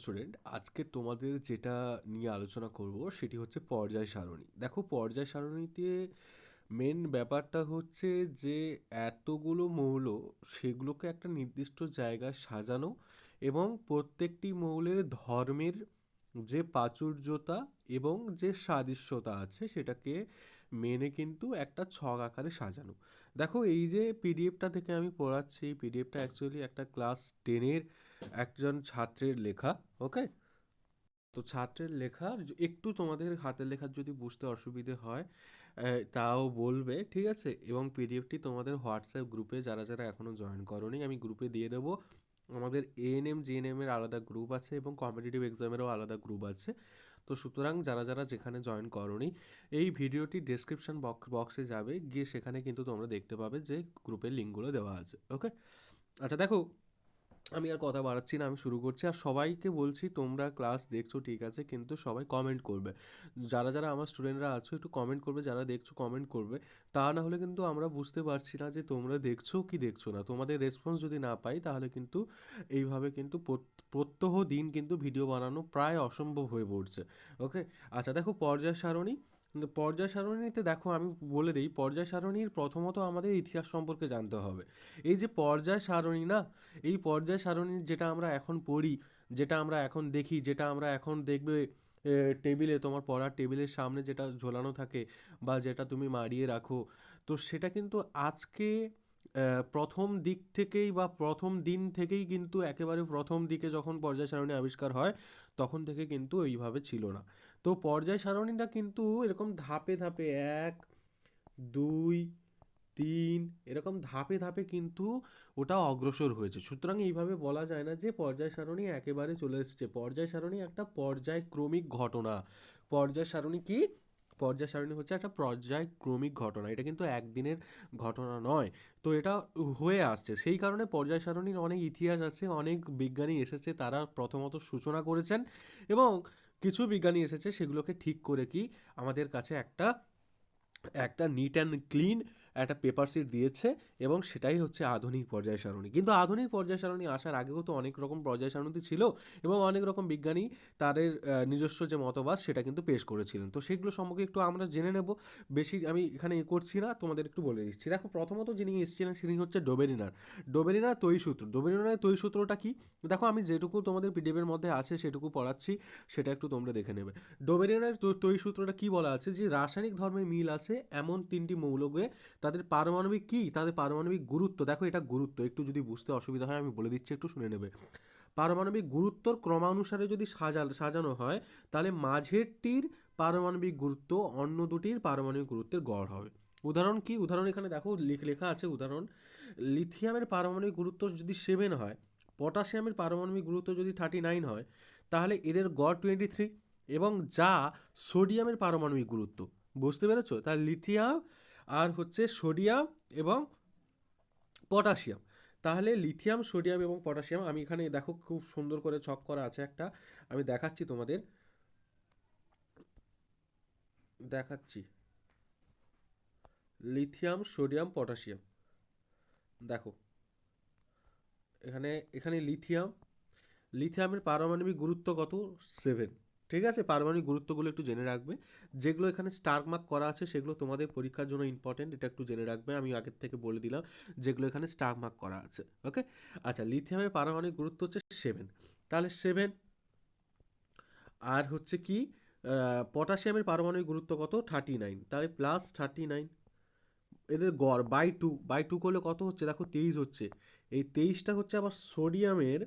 Student আজকে তোমাদের যেটা নিয়ে আলোচনা করব সেটি হচ্ছে পর্যায় সারণী। দেখো পর্যায় সারণীতে মেন ব্যাপারটা হচ্ছে যে এতগুলো মৌল সেগুলোকে একটা নির্দিষ্ট জায়গায় সাজানো এবং প্রত্যেকটি মৌলের ধর্মের যে প্রাচুর্যতা এবং যে সাদৃশ্যতা আছে সেটাকে মেনে কিন্তু একটা ছক আকারে সাজানো। দেখো এই যে পিডিএফটা থেকে আমি পড়াচ্ছি পিডিএফটা অ্যাকচুয়ালি একটা ক্লাস টেনের একজন ছাত্রের লেখা ওকে তো ছাত্রের লেখা, একটু তোমাদের হাতের লেখার যদি বুঝতে অসুবিধে হয় তাও বলবে, ঠিক আছে? এবং পিডিএফটি তোমাদের হোয়াটসঅ্যাপ গ্রুপে যারা যারা এখনও জয়েন করনি, আমি গ্রুপে দিয়ে দেবো। আমাদের এএনএম জিএনএম এর আলাদা গ্রুপ আছে এবং কম্পিটিটিভ এক্সামেরও আলাদা গ্রুপ আছে। তো সুতরাং যারা যারা যেখানে জয়েন করনি, এই ভিডিওটি ডেসক্রিপশন বক্স বক্সে যাবে। গিয়ে সেখানে কিন্তু তোমরা দেখতে পাবে যে গ্রুপের লিঙ্কগুলো দেওয়া আছে ওকে আচ্ছা দেখো আমি আর কথা বাড়াচ্ছি না, আমি শুরু করছি। আর সবাইকে বলছি, তোমরা ক্লাস দেখছ, ঠিক আছে, কিন্তু সবাই কমেন্ট করবে। যারা যারা আমার স্টুডেন্টরা আছো, একটু কমেন্ট করবে, যারা দেখছ কমেন্ট করবে। তা না হলে কিন্তু আমরা বুঝতে পারছি না যে তোমরা দেখছ কি দেখছ না। তোমাদের রেসপন্স যদি না পাই, তাহলে কিন্তু এইভাবে কিন্তু প্রত্যহ দিন কিন্তু ভিডিও বানানো প্রায় অসম্ভব হয়ে পড়ছে। ওকে আচ্ছা দেখো পর্যায় সারণী। পর্যায় সারণীতে দেখো আমি বলে দিই, পর্যায় সারণীর প্রথমত আমাদের ইতিহাস সম্পর্কে জানতে হবে। এই যে পর্যায় সারণী না, এই পর্যায় সারণী যেটা আমরা এখন পড়ি, যেটা আমরা এখন দেখি, যেটা আমরা এখন দেখবে টেবিলে, তোমার পড়ার টেবিলের সামনে যেটা ঝোলানো থাকে বা যেটা তুমি মারিয়ে রাখো, তো সেটা কিন্তু আজকে প্রথম দিক থেকেই বা প্রথম দিন থেকেই কিন্তু একেবারে প্রথম দিকে যখন পর্যায় সারণী আবিষ্কার হয়, তখন থেকে কিন্তু এইভাবে ছিল না। তো পর্যায় সারণীটা কিন্তু এরকম ধাপে ধাপে এক, দুই, তিন, এরকম ধাপে ধাপে কিন্তু ওটা অগ্রসর হয়েছে। সুতরাং এইভাবে বলা যায় না যে পর্যায় সারণী একেবারে চলে এসেছে। পর্যায় সারণী একটা পর্যায়ক্রমিক ঘটনা। পর্যায় সারণী কি? পর্যায় সারণী হচ্ছে একটা পর্যায়ক্রমিক ঘটনা। এটা কিন্তু একদিনের ঘটনা নয়। তো এটা হয়ে আসছে। সেই কারণে পর্যায় সারণীর অনেক ইতিহাস আছে, অনেক বিজ্ঞানী এসেছে, তারা প্রথমত সূচনা করেছেন এবং কিছু বিজ্ঞানী এসেছে সেগুলোকে ঠিক করে কি আমাদের কাছে একটা একটা নিট অ্যান্ড ক্লিন একটা পেপার সিট দিয়েছে এবং সেটাই হচ্ছে আধুনিক পর্যায় সারণী। কিন্তু আধুনিক পর্যায় সারণী আসার আগেও তো অনেক রকম পর্যায় সারণী ছিল এবং অনেক রকম বিজ্ঞানী তাদের নিজস্ব যে মতবাদ সেটা কিন্তু পেশ করেছিলেন। তো সেগুলো সম্পর্কে একটু আমরা জেনে নেব। বেশি আমি এখানে এ করছি না, তোমাদের একটু বলে দিচ্ছি। দেখো, প্রথমত যিনি এসেছিলেন তিনি হচ্ছে ডোবেরিনার। ডোবেরিনার তৈ সূত্র ডোবেরিনার তৈ সূত্রটা কি? দেখো, আমি যেটুকু তোমাদের পিডিএফের মধ্যে আছে সেটুকু পড়াচ্ছি, সেটা একটু তোমরা দেখে নেবে। ডোবেরিনার তৈ সূত্রটা কি বলা আছে? যে রাসায়নিক ধর্মের মিল আছে এমন তিনটি মৌলকে তাদের পারমাণবিক কি? তাদের পারমাণবিক গুরুত্ব। দেখো, এটা গুরুত্ব। একটু যদি বুঝতে অসুবিধা হয়, আমি বলে দিচ্ছি, একটু শুনে নেবে। পারমাণবিক গুরুত্বর ক্রমানুসারে যদি সাজা সাজানো হয়, তাহলে মাঝেরটির পারমাণবিক গুরুত্ব অন্য দুটির পারমাণবিক গুরুত্বের গড় হবে। উদাহরণ কি? উদাহরণ এখানে দেখো, লেখ- লেখা আছে উদাহরণ। লিথিয়ামের পারমাণবিক গুরুত্ব যদি সেভেন হয়, পটাশিয়ামের পারমাণবিক গুরুত্ব যদি থার্টি নাইন হয়, তাহলে এদের গড় টোয়েন্টি থ্রি এবং যা সোডিয়ামের পারমাণবিক গুরুত্ব। বুঝতে পেরেছ? তার লিথিয়াম আর হচ্ছে সোডিয়াম এবং পটাশিয়াম। তাহলে লিথিয়াম, সোডিয়াম এবং পটাশিয়াম আমি এখানে দেখো খুব সুন্দর করে ছক করা আছে একটা। আমি দেখাচ্ছি তোমাদের। দেখাচ্ছি। Lithium, sodium, potassium. দেখো। এখানে এখানে লিথিয়াম। লিথিয়ামের পারমাণবিক গুরুত্ব কত? সেভেন। ঠিক আছে? পারমাণবিক গুরুত্বগুলো একটু জেনে রাখবে। যেগুলো এখানে স্টার মার্ক করা আছে, সেগুলো তোমাদের পরীক্ষার জন্য ইম্পর্টেন্ট এটা একটু জেনে রাখবে। আমি আগের থেকে বলে দিলাম যেগুলো এখানে স্টার মার্ক করা আছে ওকে আচ্ছা লিথিয়ামের পারমাণবিক গুরুত্ব হচ্ছে সেভেন তাহলে সেভেন আর হচ্ছে কি? পটাশিয়ামের পারমাণবিক গুরুত্ব কত? থার্টি নাইন তাহলে প্লাস থার্টি নাইন এদের গড় বাই টু বাই টু করলে কত হচ্ছে? দেখো, তেইশ হচ্ছে। এই তেইশটা হচ্ছে আবার সোডিয়ামের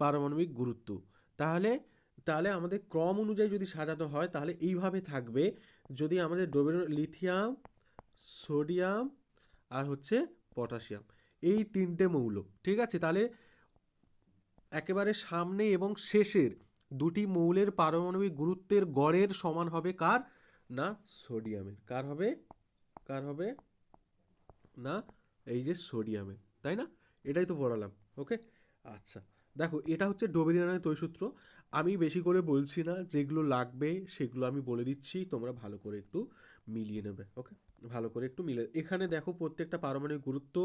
পারমাণবিক গুরুত্ব। তাহলে তাহলে আমাদের ক্রম অনুযায়ী যদি সাজানো হয়, তাহলে এইভাবে থাকবে। যদি আমাদের ডোবের লিথিয়াম, সোডিয়াম আর হচ্ছে পটাশিয়াম, এই তিনটে মৌল, ঠিক আছে? তাহলে একেবারে সামনে এবং শেষের দুটি মৌলের পারমাণবিক গুরুত্বের গড়ের সমান হবে কার? না, সোডিয়ামের। কার হবে? কার হবে? না, এই যে সোডিয়ামের, তাই না? এটাই তো পড়ালাম ওকে? আচ্ছা দেখো, এটা হচ্ছে ডোবেরিয়ানের তৈসূত্র আমি বেশি করে বলছি না, যেগুলো লাগবে সেগুলো আমি বলে দিচ্ছি, তোমরা ভালো করে একটু মিলিয়ে নেবে ওকে ভালো করে একটু মিলে, এখানে দেখো প্রত্যেকটা পারমাণবিক গুরুত্ব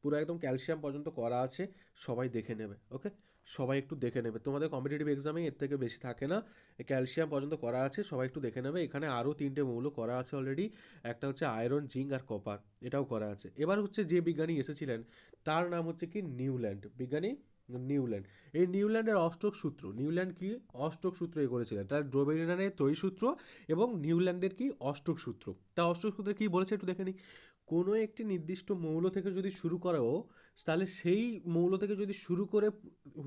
পুরো একদম ক্যালসিয়াম পর্যন্ত করা আছে, সবাই দেখে নেবে ওকে সবাই একটু দেখে নেবে, তোমাদের কম্পিটিটিভ এক্সামে এর থেকে বেশি থাকে না, ক্যালসিয়াম পর্যন্ত করা আছে, সবাই একটু দেখে নেবে, এখানে আরও তিনটে মৌল করা আছে অলরেডি একটা হচ্ছে আয়রন জিঙ্ক আর কপার এটাও করা আছে। এবার হচ্ছে যে বিজ্ঞানী এসেছিলেন, তার নাম হচ্ছে কি? নিউল্যান্ড, বিজ্ঞানী নিউল্যান্ড। এই নিউল্যান্ডের অষ্টক সূত্র, নিউল্যান্ড কি অষ্টক সূত্র এ করেছিলেন? তার ড্রোবেরিনানের ত্রয়ী সূত্র এবং নিউল্যান্ডের কি অষ্টক সূত্র। তা অষ্টক সূত্রে কী বলেছে একটু দেখে নিই। কোনো একটি নির্দিষ্ট মৌল থেকে যদি শুরু করাও, তাহলে সেই মৌল থেকে যদি শুরু করে,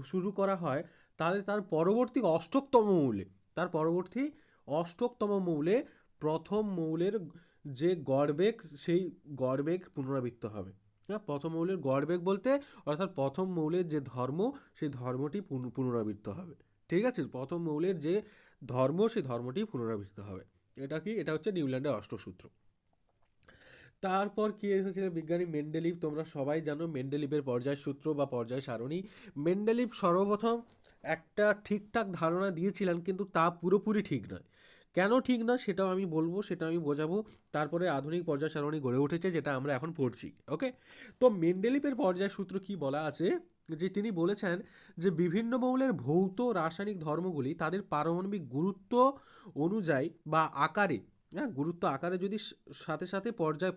শুরু করা হয়, তাহলে তার পরবর্তী অষ্টকতম মৌলে, তার পরবর্তী অষ্টকতম মৌলে প্রথম মৌলের যে গড়বেগ, সেই গড়বেগ পুনরাবৃত্ত হবে। প্রথম মৌলের গড়বেগ বলতে, অর্থাৎ প্রথম মৌলের যে ধর্ম, সেই ধর্মটি পুনরাবৃত্ত হবে। ঠিক আছে? প্রথম মৌলের যে ধর্ম, সেই ধর্মটি পুনরাবৃত্ত হবে। এটা কি? এটা হচ্ছে নিউল্যান্ডের অষ্টসূত্র। তারপর কি এসেছিল বিজ্ঞানী মেন্ডেলিভ? তোমরা সবাই জানো মেন্ডেলিভের পর্যায় সূত্র বা পর্যায় সারণী। মেন্ডেলিভ সর্বপ্রথম একটা ঠিকঠাক ধারণা দিয়েছিলেন, কিন্তু তা পুরোপুরি ঠিক নয়। কেন ঠিক না সেটাও আমি বলব সেটা আমি বোঝাবো। তারপরে আধুনিক পর্যায় সারণী গড়ে উঠেছে, যেটা আমরা এখন পড়ছি ওকে তো মেন্ডেলিভের পর্যায় সূত্র কি বলা আছে? যে তিনি বলেছেন যে বিভিন্ন মৌলের ভৌত রাসায়নিক ধর্মগুলি তাদের পারমাণবিক গুরুত্ব অনুযায়ী বা আকারে হ্যাঁ গুরুত্ব আকারে যদি সাথে সাথে পর্যায়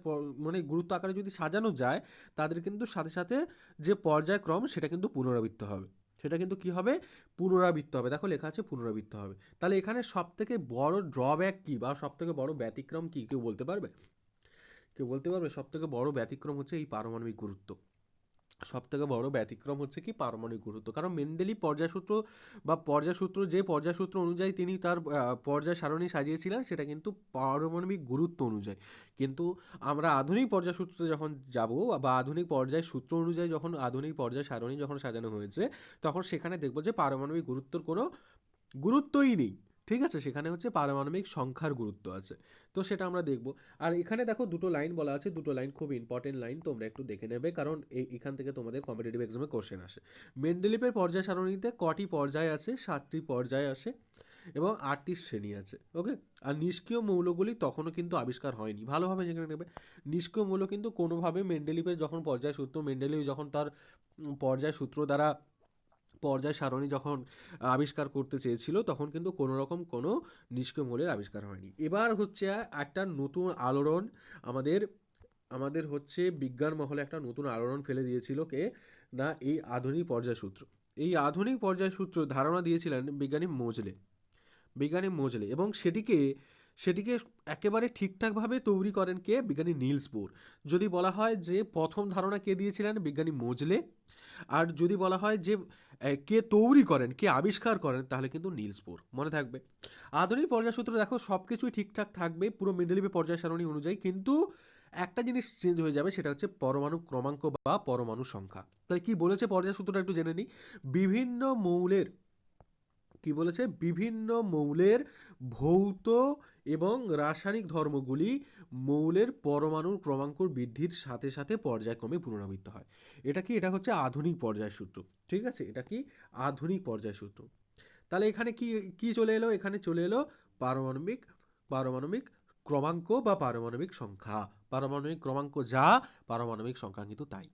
মানে গুরুত্ব আকারে যদি সাজানো যায়, তাদের কিন্তু সাথে সাথে যে পর্যায়ক্রম সেটা কিন্তু পুনরাবৃত্ত হবে। সেটা কিন্তু কি হবে? পুনরাবৃত্ত হবে। দেখো লেখা আছে পুনরাবৃত্ত হবে। তাহলে এখানে সব থেকে বড় ড্রব্যাক কী বা সব থেকে বড় ব্যতিক্রম কী কেউ বলতে পারবে? কেউ বলতে পারবে সব থেকে বড় ব্যতিক্রম হচ্ছে এই পারমাণবিক গুরুত্ব। সব থেকে বড় ব্যতিক্রম হচ্ছে কি পারমাণবিক গুরুত্ব। কারণ মেন্ডেলি পর্যায়সূত্র বা পর্যায়সূত্র, যে পর্যায়সূত্র অনুযায়ী তিনি তার পর্যায় সারণী সাজিয়েছিলেন, সেটা কিন্তু পারমাণবিক গুরুত্ব অনুযায়ী। কিন্তু আমরা আধুনিক পর্যায়সূত্রে যখন যাব বা আধুনিক পর্যায় সূত্র অনুযায়ী যখন আধুনিক পর্যায় সারণী যখন সাজানো হয়েছে, তখন সেখানে দেখব যে পারমাণবিক গুরুত্বর কোনো গুরুত্বই নেই। ঠিক আছে? সেখানে হচ্ছে পারমাণবিক সংখ্যার গুরুত্ব আছে। তো সেটা আমরা দেখব। আর এখানে দেখো দুটো লাইন বলা আছে। দুটো লাইন খুব ইম্পর্টেন্ট লাইন তোমরা একটু দেখে নেবে কারণ এখান থেকে তোমাদের কম্পিটিটিভ এক্সামে কোশ্চেন আসে। মেন্ডেলিপের পর্যায় সারণীতে কটি পর্যায় আছে? সাতটি পর্যায় আসে এবং আটটি শ্রেণি আছে। ওকে আর নিষ্ক্রিয় মৌলগুলি তখনও কিন্তু আবিষ্কার হয়নি। ভালোভাবে যেখানে নেবে। নিষ্ক্রিয় মৌল কিন্তু কোনোভাবে মেন্ডেলিপের যখন পর্যায় সূত্র মেন্ডেলিপ যখন তার পর্যায় সূত্র দ্বারা পর্যায় সারণী যখন আবিষ্কার করতে চেয়েছিল, তখন কিন্তু কোনো রকম কোনো নিষ্ক্রিয় আবিষ্কার হয়নি। এবার হচ্ছে একটা নতুন আলোড়ন আমাদের আমাদের হচ্ছে বিজ্ঞান মহলে একটা নতুন আলোড়ন ফেলে দিয়েছিল কে? না, এই আধুনিক পর্যায় সূত্র। এই আধুনিক পর্যায় সূত্র ধারণা দিয়েছিলেন বিজ্ঞানী মোজলে। বিজ্ঞানী মোজলে এবং সেটিকে সেটিকে একেবারে ঠিকঠাকভাবে তৈরি করেন কে? বিজ্ঞানী নিলস বোর। যদি বলা হয় যে প্রথম ধারণা কে দিয়েছিলেন? বিজ্ঞানী মোজলে। আর যদি বলা হয় যে কে তৈরি করেন, কে আবিষ্কার করেন, তাহলে কিন্তু নীলসপুর মনে থাকবে। আধুনিক পর্যায় সূত্র দেখো সব কিছুই ঠিকঠাক থাকবে, পুরো মেন্ডেলিপে পর্যায় সারণী অনুযায়ী, কিন্তু একটা জিনিস চেঞ্জ হয়ে যাবে, সেটা হচ্ছে পরমাণু ক্রমাঙ্ক বা পরমাণু সংখ্যা। তাহলে কি বলেছে পর্যায় সূত্রটা একটু জেনে নিই। বিভিন্ন মৌলের কি বলেছে? বিভিন্ন মৌলের ভৌত এবং রাসায়নিক ধর্মগুলি মৌলের পরমাণুর ক্রমাঙ্ক বৃদ্ধির সাথে সাথে পর্যায়ক্রমে পুনরাবৃত্ত হয়। এটা কি? এটা হচ্ছে আধুনিক পর্যায় সূত্র ঠিক আছে? এটা কি? আধুনিক পর্যায় সূত্র তাহলে এখানে কি কি চলে এলো? এখানে চলে এলো পারমাণবিক পারমাণবিক ক্রমাঙ্ক বা পারমাণবিক সংখ্যা। পারমাণবিক ক্রমাঙ্ক যা, পারমাণবিক সংখ্যা কিন্তু তাই।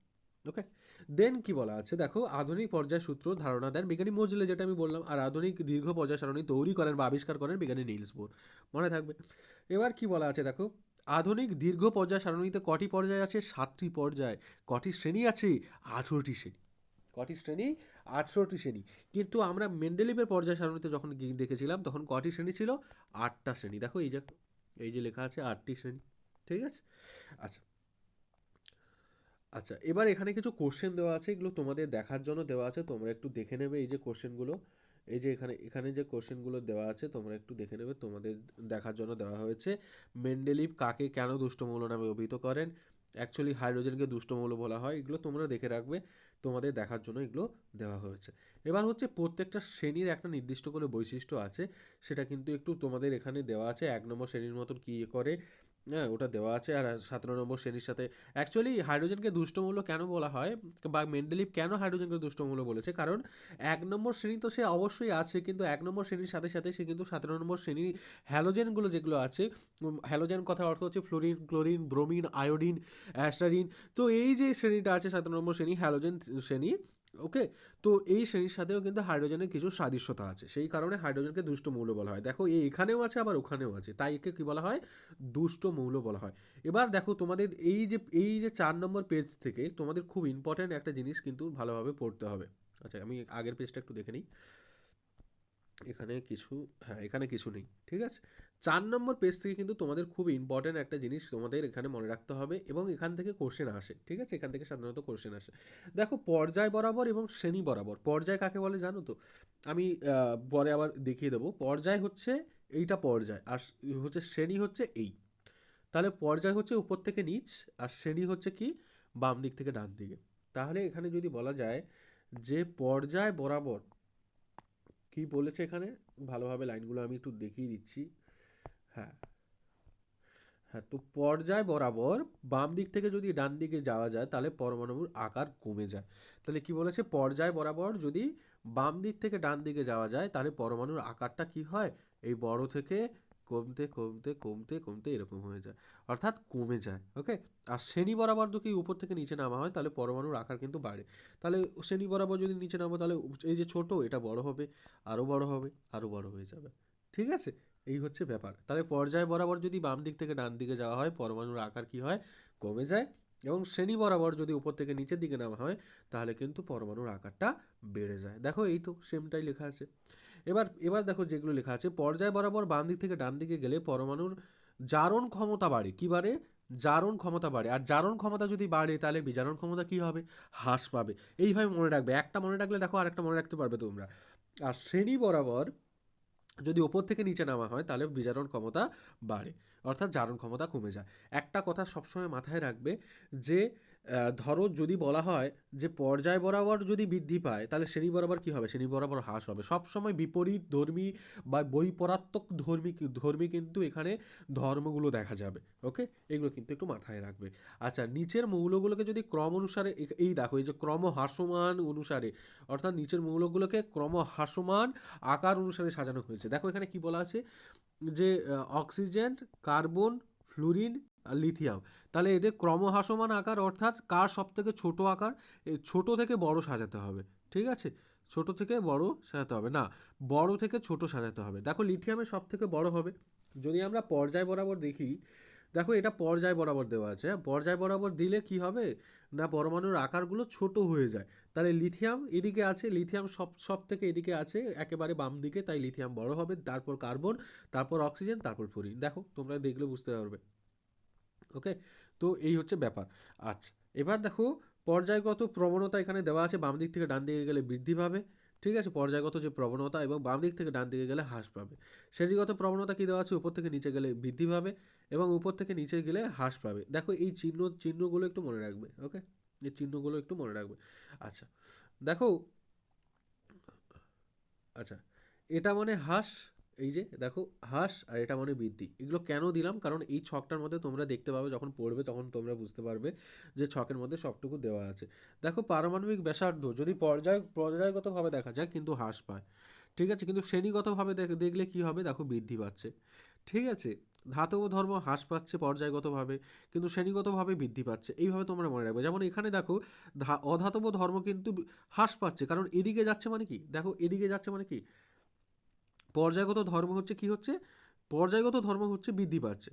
ওকে দেন কি বলা আছে? দেখো, আধুনিক পর্যায় সূত্র ধারণা দেন বিজ্ঞানী মজলে, যেটা আমি বললাম, আর আধুনিক দীর্ঘ পর্যায় সারণী তৈরি করেন বা আবিষ্কার করেন বিজ্ঞানী নিলস বোর। মনে থাকবে? এবার কি বলা আছে? দেখো, আধুনিক দীর্ঘ পর্যায় সারণীতে কটি পর্যায় আছে? সাতটি পর্যায়। কটি শ্রেণি আছে? আঠেরোটি শ্রেণি। কটি শ্রেণি? আঠেরোটি শ্রেণি। কিন্তু আমরা মেন্ডেলিপের পর্যায় সারণীতে যখন দেখেছিলাম, তখন কটি শ্রেণি ছিল? আটটা শ্রেণি। দেখো, এই যে এই যে লেখা আছে, আটটি শ্রেণি। ঠিক আছে? আচ্ছা আচ্ছা এবার এখানে কিছু কোশ্চেন দেওয়া আছে, এগুলো তোমাদের দেখার জন্য দেওয়া আছে, তোমরা একটু দেখে নেবে এই যে কোশ্চেনগুলো এই যে এখানে এখানে যে কোশ্চেনগুলো দেওয়া আছে, তোমরা একটু দেখে নেবে, তোমাদের দেখার জন্য দেওয়া হয়েছে। মেন্ডেলিভ কাকে কেন দুষ্টমৌল নামে অভিহিত করেন? অ্যাকচুয়ালি হাইড্রোজেনকে দুষ্টমৌল বলা হয়, এগুলো তোমরা দেখে রাখবে, তোমাদের দেখার জন্য এগুলো দেওয়া হয়েছে। এবার হচ্ছে প্রত্যেকটা শ্রেণির একটা নির্দিষ্ট করে বৈশিষ্ট্য আছে, সেটা কিন্তু একটু তোমাদের এখানে দেওয়া আছে, এক নম্বর শ্রেণির মতন কী করে হ্যাঁ ওটা দেওয়া আছে। আর সতেরো নম্বর শ্রেণির সাথে অ্যাকচুয়ালি হাইড্রোজেনকে দুষ্টমূল্য কেন বলা হয় বা মেন্ডেলিভ কেন হাইড্রোজেনকে দুষ্টমূল্য বলেছে? কারণ এক নম্বর শ্রেণি তো সে অবশ্যই আছে, কিন্তু এক নম্বর শ্রেণির সাথে সাথে সে কিন্তু সতেরো নম্বর শ্রেণির হ্যালোজেনগুলো যেগুলো আছে হ্যালোজেন কথার অর্থ হচ্ছে fluorine chlorine bromine iodine astatine তো এই যে শ্রেণীটা আছে সতেরো নম্বর শ্রেণি হ্যালোজেন শ্রেণি ওকে তো এই শ্রেণির সাথেও কিন্তু হাইড্রোজেনের কিছু সাদৃশ্যতা আছে। সেই কারণে হাইড্রোজেনকে দুষ্ট মৌল বলা হয়। দেখো, এই এখানেও আছে, আবার ওখানেও আছে। তাই একে কী বলা হয়? দুষ্ট মৌল বলা হয়। এবার দেখো, তোমাদের এই যে এই যে চার নম্বর পেজ থেকে তোমাদের খুব ইম্পর্ট্যান্ট একটা জিনিস কিন্তু ভালোভাবে পড়তে হবে। আচ্ছা আমি আগের পেজটা একটু দেখে নিই। এখানে কিছু হ্যাঁ এখানে কিছু নেই, ঠিক আছে? চার নম্বর পেজ থেকে কিন্তু তোমাদের খুব ইম্পর্ট্যান্ট একটা জিনিস তোমাদের এখানে মনে রাখতে হবে এবং এখান থেকে কোশ্চেন আসে, ঠিক আছে? এখান থেকে সাধারণত কোশ্চেন আসে। দেখো, পর্যায় বরাবর এবং শ্রেণি বরাবর, পর্যায় কাকে বলে জানো তো? আমি পরে আবার দেখিয়ে দেবো। পর্যায় হচ্ছে এইটা পর্যায়, আর হচ্ছে শ্রেণি হচ্ছে এই। তাহলে পর্যায় হচ্ছে উপর থেকে নিচ, আর শ্রেণি হচ্ছে কি? বাম দিক থেকে ডান দিকে। তাহলে এখানে যদি বলা যায় যে পর্যায় বরাবর কি বলেছে এখানে? ভালোভাবে লাইনগুলো আমি একটু দেখিয়ে দিচ্ছি। হ্যাঁ। হ্যাঁ তো পর্যায় বরাবর বাম দিক থেকে যদি ডান দিকে যাওয়া যায়, তাহলে পরমাণুর আকার কমে যায়। তাহলে কি বলেছে? পর্যায় বরাবর যদি বাম দিক থেকে ডান দিকে যাওয়া যায়, তাহলে পরমাণুর আকারটা কি হয়? এই বড় থেকে কমতে কমতে কমতে কমতে এরকম হয়ে যায়। অর্থাৎ কমে যায় ওকে আর শ্রেণি বরাবর যদি উপর থেকে নিচে নামা হয়, তাহলে পরমাণুর আকার কিন্তু বাড়ে। তাহলে শ্রেণি বরাবর যদি নিচে নামো, তাহলে এই যে ছোট, এটা বড় হবে আরও বড় হবে আরও বড় হয়ে যাবে। ঠিক আছে? এই হচ্ছে ব্যাপার। তাহলে পর্যায় বরাবর যদি বাম দিক থেকে ডান দিকে যাওয়া হয়, পরমাণুর আকার কি হয়? কমে যায়। এবং শ্রেণি বরাবর যদি উপর থেকে নিচের দিকে নামা হয়, তাহলে কিন্তু পরমাণুর আকারটা বেড়ে যায়। দেখো, এই তো সেমটাই লেখা আছে। এবার এবার দেখো যেগুলো লেখা আছে, পর্যায় বরাবর বাম দিক থেকে ডান দিকে গেলে পরমাণুর জারণ ক্ষমতা বাড়ে। কি বাড়ে? জারণ ক্ষমতা বাড়ে। আর জারণ ক্ষমতা যদি বাড়ে, তাহলে বিজারণ ক্ষমতা কি হবে? হ্রাস পাবে। এইভাবে মনে রাখবে। একটা মনে রাখলে দেখো আর একটা মনে রাখতে পারবে তোমরা। আর শ্রেণি বরাবর যদি ওপর থেকে নিচে নামা হয়, তাহলে বিজারণ ক্ষমতা বাড়ে। অর্থাৎ জারণ ক্ষমতা কমে যায়। একটা কথা সবসময় মাথায় রাখবে যে ধরো যদি বলা হয় যে পর্যায় বরাবর যদি বৃদ্ধি পায়, তাহলে শ্রেণি বরাবর কি হবে? শ্রেণি বরাবর হ্রাস হবে। সবসময় বিপরীত ধর্মী বা বৈপরাত্মক ধর্মী ধর্মী কিন্তু এখানে ধর্মগুলো দেখা যাবে ওকে এগুলো কিন্তু একটু মাথায় রাখবে। আচ্ছা নিচের মৌলগুলোকে যদি ক্রম অনুসারে এই দেখো, এই যে ক্রম হ্রাসমান অনুসারে, অর্থাৎ নিচের মৌলগুলোকে ক্রম হ্রাসমান আকার অনুসারে সাজানো হয়েছে। দেখো এখানে কি বলা আছে? যে অক্সিজেন, কার্বন, ফ্লুরিন লিথিয়াম। তাহলে এদের ক্রমহ্রাসমান আকার অর্থাৎ কার সব থেকে ছোটো আকার? ছোট থেকে বড় সাজাতে হবে, ঠিক আছে? ছোট থেকে বড় সাজাতে হবে। না, বড় থেকে ছোট সাজাতে হবে। দেখো লিথিয়ামের সব থেকে বড় হবে। যদি আমরা পর্যায় বরাবর দেখি, দেখো, এটা পর্যায় বরাবর দেওয়া আছে। হ্যাঁ পর্যায় বরাবর দিলে কি হবে? না, পরমাণুর আকারগুলো ছোট হয়ে যায়। তাহলে লিথিয়াম এদিকে আছে, লিথিয়াম সব সব থেকে এদিকে আছে, একেবারে বাম দিকে, তাই লিথিয়াম বড় হবে, তারপর কার্বন, তারপর অক্সিজেন, তারপর ফ্লোরিন দেখো, তোমরা দেখলে বুঝতে পারবে। ওকে তো এই হচ্ছে ব্যাপার। আচ্ছা এবার দেখো, পর্যায়গত প্রবণতা এখানে দেওয়া আছে, বাম দিক থেকে ডান দিকে গেলে বৃদ্ধি পাবে, ঠিক আছে? পর্যায়গত যে প্রবণতা এবং বাম দিক থেকে ডান দিকে গেলে হ্রাস পাবে। শ্রেণীগত প্রবণতা কী দেওয়া আছে? উপর থেকে নিচে গেলে বৃদ্ধি পাবে এবং উপর থেকে নিচে গেলে হ্রাস পাবে। দেখো, এই চিহ্ন, চিহ্নগুলো একটু মনে রাখবে ওকে এই চিহ্নগুলো একটু মনে রাখবে। আচ্ছা দেখো আচ্ছা এটা মানে হ্রাস এই যে দেখো হ্রাস আর এটা মানে বৃদ্ধি। এগুলো কেন দিলাম? কারণ এই ছকটার মধ্যে তোমরা দেখতে পাবে, যখন পড়বে তখন তোমরা বুঝতে পারবে যে ছকের মধ্যে সবটুকু দেওয়া আছে। দেখো, পারমাণবিক ব্যাসার্ধ, যদি পর্যায়, পর্যায়গতভাবে দেখা যায় কিন্তু হ্রাস পায়। ঠিক আছে, কিন্তু শ্রেণীগতভাবে দেখ- দেখলে কি হবে? দেখো, বৃদ্ধি পাচ্ছে। ঠিক আছে, ধাতব ধর্ম হ্রাস পাচ্ছে পর্যায়গতভাবে, কিন্তু শ্রেণীগতভাবে বৃদ্ধি পাচ্ছে। এইভাবে তোমরা মনে রাখবে। যেমন এখানে দেখো অধাতব ধর্ম কিন্তু হ্রাস পাচ্ছে। কারণ এদিকে যাচ্ছে মানে কি? দেখো, এদিকে যাচ্ছে মানে কি? পর্যায়গত ধর্ম হচ্ছে কি হচ্ছে? পর্যায়গত ধর্ম হচ্ছে বৃদ্ধি পাচ্ছে।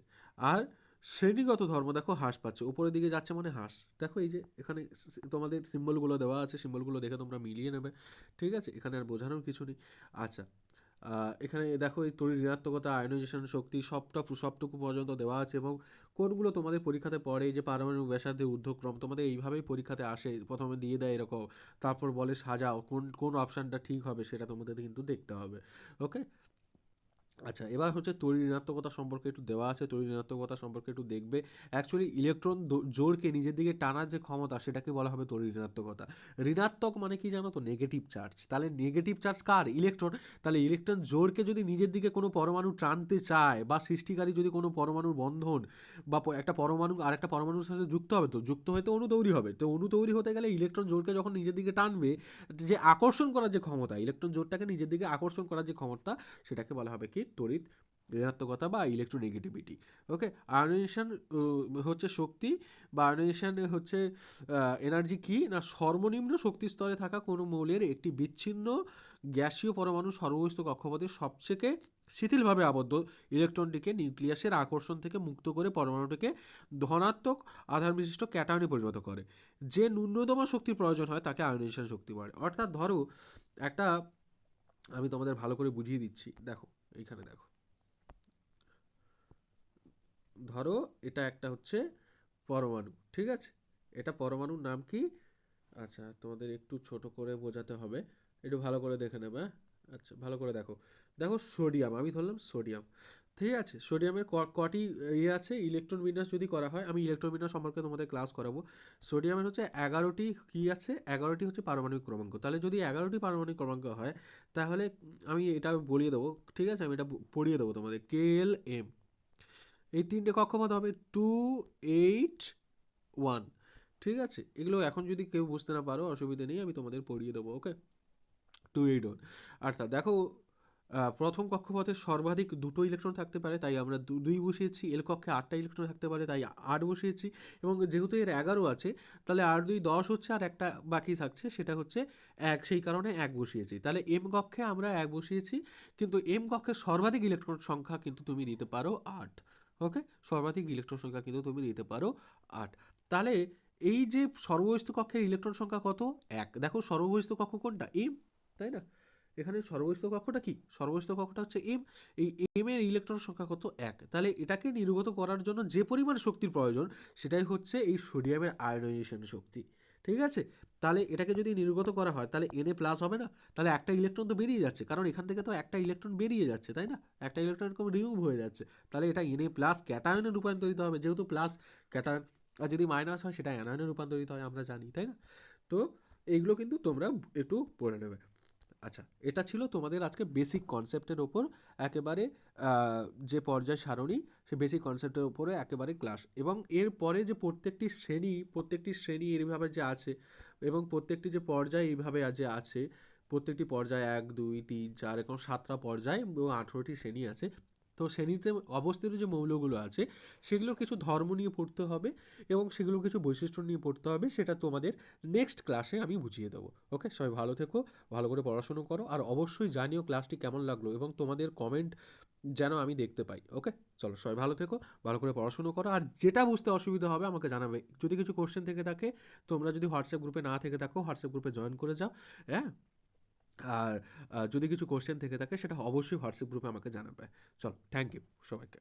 আর শ্রেণীগত ধর্ম, দেখো হ্রাস পাচ্ছে। উপরের দিকে যাচ্ছে মানে হ্রাস। দেখো এই যে এখানে তোমাদের সিম্বলগুলো দেওয়া আছে সিম্বলগুলো দেখে তোমরা মিলিয়ে নেবে। ঠিক আছে? এখানে আর বোঝানোর কিছু নেই। আচ্ছা এখানে দেখো এই তড়িৎ ঋণাত্মকতা আয়নাইজেশন শক্তি, সবটা সবটুকু পর্যন্ত দেওয়া আছে এবং কোনগুলো তোমাদের পরীক্ষাতে পড়ে যে পারমাণবিক ব্যাসার্ধের ঊর্ধ্বক্রম, তোমাদের এইভাবেই পরীক্ষাতে আসে, প্রথমে দিয়ে দেয় এরকম, তারপর বলে সাজাও, কোন কোন অপশানটা ঠিক হবে সেটা তোমাদের কিন্তু দেখতে হবে ওকে আচ্ছা এবার হচ্ছে তড়িৎ ঋণাত্মকতা সম্পর্কে একটু দেওয়া আছে তড়িৎ ঋণাত্মকতা সম্পর্কে একটু দেখবে। অ্যাকচুয়ালি ইলেকট্রন জোরকে নিজের দিকে টানার যে ক্ষমতা, সেটাকে বলা হবে তড়িৎ ঋণাত্মকতা। ঋণাত্মক মানে কি জানো তো? নেগেটিভ চার্জ তাহলে নেগেটিভ চার্জ কার? ইলেকট্রন তাহলে ইলেকট্রন জোরকে যদি নিজের দিকে কোনো পরমাণু টানতে চায় বা সৃষ্টিকারী যদি কোনো পরমাণুর বন্ধন বা একটা পরমাণু আর একটা পরমাণুর সাথে যুক্ত হবে, তো যুক্ত হয়ে তো অণু তৈরি হবে। তো অণু তৈরি হতে গেলে ইলেকট্রন জোরকে যখন নিজের দিকে টানবে, যে আকর্ষণ করার যে ক্ষমতা ইলেকট্রন জোরটাকে নিজের দিকে আকর্ষণ করার যে ক্ষমতা, সেটাকে বলা হবে কি? তড়িৎ ঋণাত্মকতা বা ইলেকট্রোনেগেটিভিটি ওকে আয়নাইজেশন হচ্ছে শক্তি বা আয়নাইজেশন হচ্ছে এনার্জি কি? না, সর্বনিম্ন শক্তি স্তরে থাকা কোনো মৌলের একটি বিচ্ছিন্ন গ্যাসীয় পরমাণু সর্ববস্ত কক্ষপথে সবথেকে শিথিলভাবে আবদ্ধ। ইলেকট্রনটিকে নিউক্লিয়াসের আকর্ষণ থেকে মুক্ত করে পরমাণুটিকে ধনাত্মক আধার বিশিষ্ট ক্যাটায়নে পরিণত করে। যে ন্যূনতম শক্তির প্রয়োজন হয়, তাকে আয়নাইজেশন শক্তি বলে। অর্থাৎ ধরো, একটা, আমি তোমাদের ভালো করে বুঝিয়ে দিচ্ছি। দেখো এইখানে দেখো। ধরো এটা একটা হচ্ছে পরমাণু, ঠিক আছে? এটা পরমাণুর নাম কি? আচ্ছা তোমাদের একটু ছোট করে বোঝাতে হবে। একটু ভালো করে দেখে নেবে হ্যাঁ? আচ্ছা ভালো করে দেখো। দেখো সোডিয়াম, আমি ধরলাম সোডিয়াম। ঠিক আছে, সোডিয়ামের কটি ইয়ে আছে ইলেকট্রন বিন্যাস যদি করা হয়, আমি ইলেকট্রন বিন্যাস সম্পর্কে তোমাদের ক্লাস করাবো। সোডিয়ামের হচ্ছে এগারোটি কী আছে? এগারোটি হচ্ছে পারমাণবিক ক্রমাঙ্ক। তাহলে যদি এগারোটি পারমাণবিক ক্রমাঙ্ক হয়, তাহলে আমি এটা বলিয়ে দেবো, ঠিক আছে? আমি এটা পড়িয়ে দেবো তোমাদের। কে এল এম এই তিনটে কক্ষপথ হবে টু এইট ওয়ান ঠিক আছে? এগুলো এখন যদি কেউ বুঝতে না পারো, অসুবিধা নেই, আমি তোমাদের পড়িয়ে দেবো ওকে টু এইট ওয়ান অর্থাৎ দেখো প্রথম কক্ষপথে সর্বাধিক দুটো ইলেকট্রন থাকতে পারে, তাই আমরা দুই বসিয়েছি, এল কক্ষে আটটা ইলেকট্রন থাকতে পারে, তাই আট বসিয়েছি। এবং যেহেতু এর এগারো আছে, তাহলে আট দুই দশ হচ্ছে আর একটা বাকি থাকছে, সেটা হচ্ছে এক, সেই কারণে এক বসিয়েছি। তাহলে এম কক্ষে আমরা এক বসিয়েছি, কিন্তু এম কক্ষে সর্বাধিক ইলেকট্রন সংখ্যা কিন্তু তুমি দিতে পারো আট ওকে সর্বাধিক ইলেকট্রন সংখ্যা কিন্তু তুমি দিতে পারো আট। তাহলে এই যে সর্ববস্তু কক্ষের ইলেকট্রন সংখ্যা কত? এক। দেখো সর্ববস্তু কক্ষ কোনটা? এম, তাই না? এখানে সর্ববস্তু কক্ষটা কি? সর্ববস্তু কক্ষটা হচ্ছে এম এই এম এর ইলেকট্রন সংখ্যা কত? এক। তাহলে এটাকে নির্গত করার জন্য যে পরিমাণ শক্তির প্রয়োজন, সেটাই হচ্ছে এই সোডিয়ামের আয়নাইজেশন শক্তি। ঠিক আছে? তাহলে এটাকে যদি নির্গত করা হয়, তাহলে এনএ প্লাস হবে না? তাহলে একটা ইলেকট্রন তো বেরিয়ে যাচ্ছে, কারণ এখান থেকে তো একটা ইলেকট্রন বেরিয়ে যাচ্ছে, তাই না? একটা ইলেকট্রন এরকম রিমুভ হয়ে যাচ্ছে। তাহলে এটা এনএ প্লাস ক্যাটায়নে রূপান্তরিত হবে, যেহেতু প্লাস ক্যাটায়ন আর যদি মাইনাস হয়, সেটা অ্যানায়নে রূপান্তরিত হয়, আমরা জানি, তাই না? তো এইগুলো কিন্তু তোমরা একটু পড়ে নেবে। আচ্ছা এটা ছিল তোমাদের আজকে বেসিক কনসেপ্টের ওপর, একেবারে যে পর্যায় সারণী, সে বেসিক কনসেপ্টের ওপরে একেবারে ক্লাস এবং এর পরে যে প্রত্যেকটি শ্রেণি প্রত্যেকটি শ্রেণি এইভাবে যে আছে, এবং প্রত্যেকটি যে পর্যায় এইভাবে যে আছে, প্রত্যেকটি পর্যায়ে এক, দুই, তিন, চার, এরকম সাতটা পর্যায় এবং আঠেরোটি শ্রেণি আছে তো শ্রেণীতে অবস্থিত যে মৌলগুলো আছে, সেগুলোর কিছু ধর্ম নিয়ে পড়তে হবে এবং সেগুলোর কিছু বৈশিষ্ট্য নিয়ে পড়তে হবে, সেটা তোমাদের নেক্সট ক্লাসে আমি বুঝিয়ে দেবো। ওকে সবাই ভালো থেকো, ভালো করে পড়াশুনো করো আর অবশ্যই জানিও ক্লাসটি কেমন লাগল এবং তোমাদের কমেন্ট যেন আমি দেখতে পাই। ওকে চলো, সবাই ভালো থেকো, ভালো করে পড়াশুনো করো আর যেটা বুঝতে অসুবিধা হবে আমাকে জানাবে। যদি কিছু কোশ্চেন থেকে থাকে, তোমরা যদি হোয়াটসঅ্যাপ গ্রুপে না থেকে থাকো হোয়াটসঅ্যাপ গ্রুপে জয়েন করে যাও হ্যাঁ? আর যদি কিছু কোশ্চেন থেকে থাকে, সেটা অবশ্যই হোয়াটসঅ্যাপ গ্রুপে আমাকে জানাবে। চল থ্যাংক ইউ সবাইকে।